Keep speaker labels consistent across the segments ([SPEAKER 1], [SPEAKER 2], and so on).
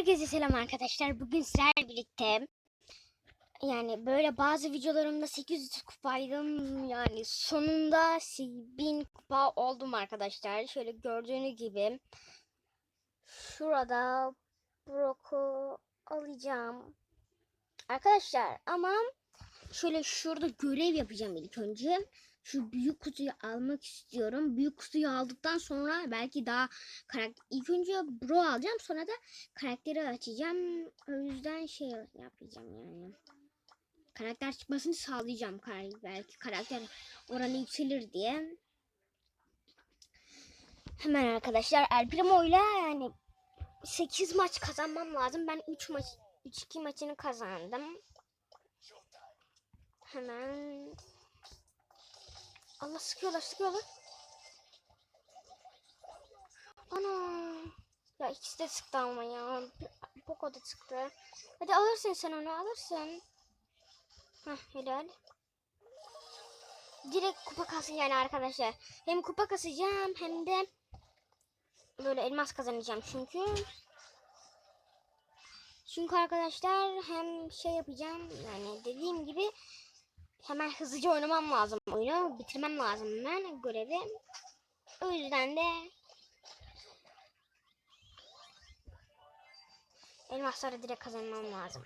[SPEAKER 1] Herkese selam arkadaşlar. Bugün sizlerle birlikte yani böyle bazı videolarımda 800 kupaydım. Yani sonunda 1000 kupa oldum arkadaşlar. Şöyle gördüğünüz gibi şurada Brock'u alacağım. Arkadaşlar ama şöyle şurada görev yapacağım ilk önce. Şu büyük kutuyu almak istiyorum. Büyük kutuyu aldıktan sonra belki daha karakter... İlk önce bro alacağım sonra da karakteri açacağım. O yüzden şey yapacağım yani. Karakter çıkmasını sağlayacağım. Belki karakter oranı yükselir diye. Hemen arkadaşlar El Primo ile yani 8 maç kazanmam lazım. Ben 3 maç 3-2 maçını kazandım. Hemen Allah sıkıyorlar sıkıyorlar. Ana. Ya ikisi de sıktı ama ya. Poco da sıktı. Hadi alırsın sen onu alırsın. Hah helal. Direkt kupa kasın yani arkadaşlar. Hem kupa kasacağım hem de böyle elmas kazanacağım çünkü. Çünkü arkadaşlar hem şey yapacağım yani dediğim gibi hemen hızlıca oynamam lazım oyunu. Bitirmem lazım ben görevi. O yüzden de elmasları direkt kazanmam lazım.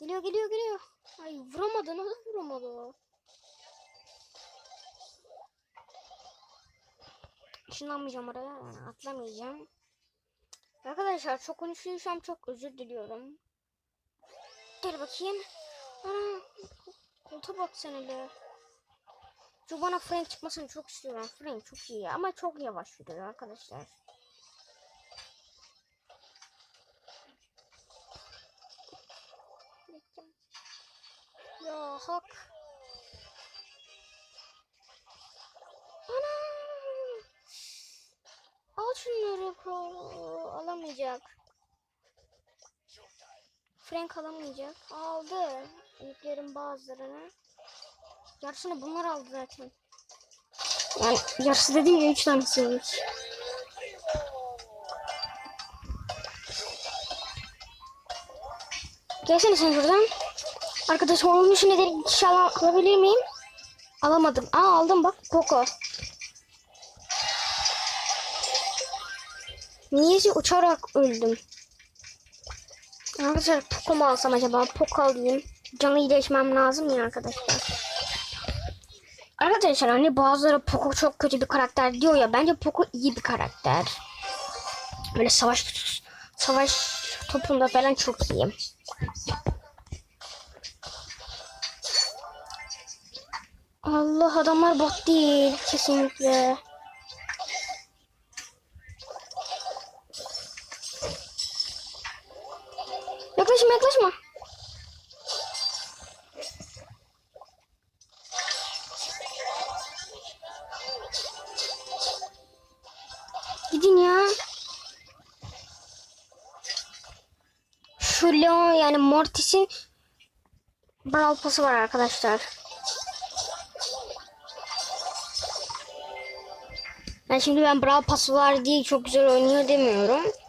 [SPEAKER 1] Geliyor geliyor geliyor. Ay vuramadı nasıl vuramadı? Işınlanmayacağım oraya atlamayacağım. Arkadaşlar çok konuşuyorsam çok özür diliyorum. Gel bakayım. Ana koltuğa bak sen hele. Şu bana Frank çıkmasını çok istiyorum. Frank çok iyi ama çok yavaş yürüyor arkadaşlar. Ya hak. Ana. Al şunları pro. Alamayacak. Frank alamayacak. Aldı. Yüklerin bazılarını. Yarısını bunlar aldı zaten. Yani yarısı dediğim ya 3 tanesiymiş. Gelsene sen şuradan. Arkadaş onun için nedir kişi al alabilir miyim? Alamadım. Aa aldım bak Poco. Niyeyse uçarak öldüm. Arkadaşlar Poco mu alsam acaba? Poco alayım. Canı iyileşmem lazım ya arkadaşlar. Arkadaşlar hani bazıları Poco çok kötü bir karakter diyor ya. Bence Poco iyi bir karakter. Böyle savaş savaş topunda falan çok iyi. Allah adamlar bot değil kesinlikle. Yaklaşma yaklaşma. Gidin ya. Şu Leon yani Mortis'in Brawl Pass'ı var arkadaşlar. Yani şimdi ben Brawl Pass'ı var diye çok güzel oynuyor demiyorum.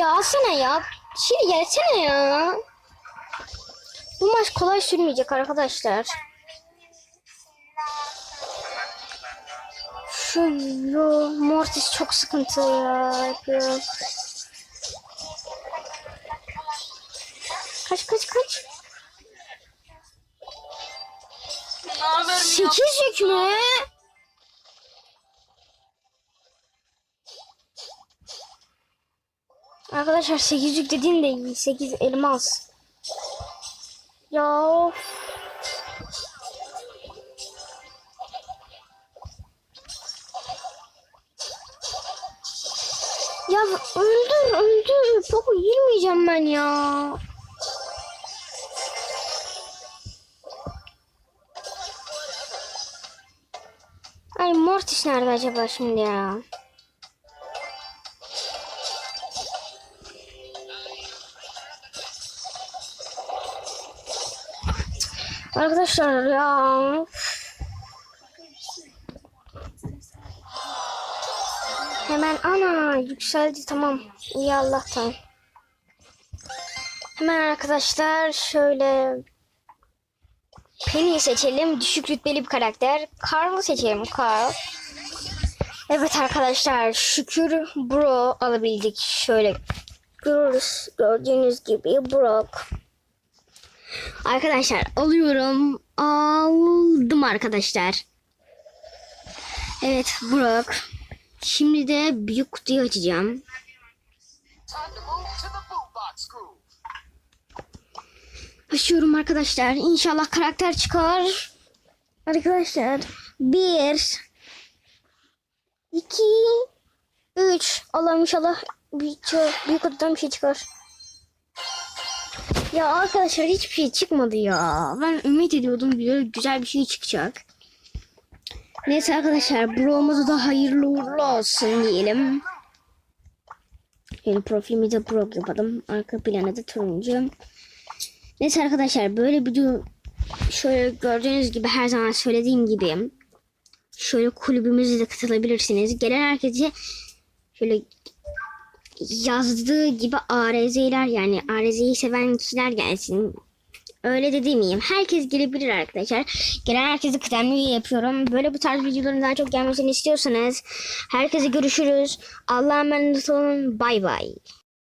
[SPEAKER 1] Ya alsana ya. Şimdi gelsene ya. Bu maç kolay sürmeyecek arkadaşlar. Şu yo, Mortis çok sıkıntı ya yapıyor. Kaç kaç kaç. Sekiz yük mü? Arkadaşlar 8 yük dediğin de iyi. 8 elmas. Ya of. Ya öldür öldür. Poco girmeyeceğim ben ya. Ay Mortis nerede acaba şimdi ya? Arkadaşlar ya. Hemen ana yükseldi tamam. İyi Allah'tan. Hemen arkadaşlar şöyle Penny'i seçelim. Düşük rütbeli bir karakter. Carl'ı seçelim. Carl. Evet arkadaşlar şükür Bro alabildik. Şöyle görürüz. Gördüğünüz gibi Brock. Arkadaşlar alıyorum. Aldım arkadaşlar. Evet Brock. Şimdi de büyük kutuyu açacağım. Açıyorum arkadaşlar. İnşallah karakter çıkar. Arkadaşlar. Bir. iki, Üç. Allah'ım inşallah büyük, büyük kutudan bir şey çıkar. Ya arkadaşlar hiçbir şey çıkmadı ya. Ben ümit ediyordum böyle güzel bir şey çıkacak. Neyse arkadaşlar bromuzu da hayırlı uğurlu olsun diyelim. Şöyle profilimi de brok yapalım. Arka planı da turuncu. Neyse arkadaşlar böyle video şöyle gördüğünüz gibi her zaman söylediğim gibi şöyle kulübümüze de katılabilirsiniz. Gelen herkese şöyle yazdığı gibi ARZ'ler yani ARZ'yi seven kişiler gelsin. Öyle de demeyeyim. Herkes gelebilir arkadaşlar. Gelen herkese kıdemli yapıyorum. Böyle bu tarz videoların daha çok gelmesini istiyorsanız herkese görüşürüz. Allah'a emanet olun. Bay bay.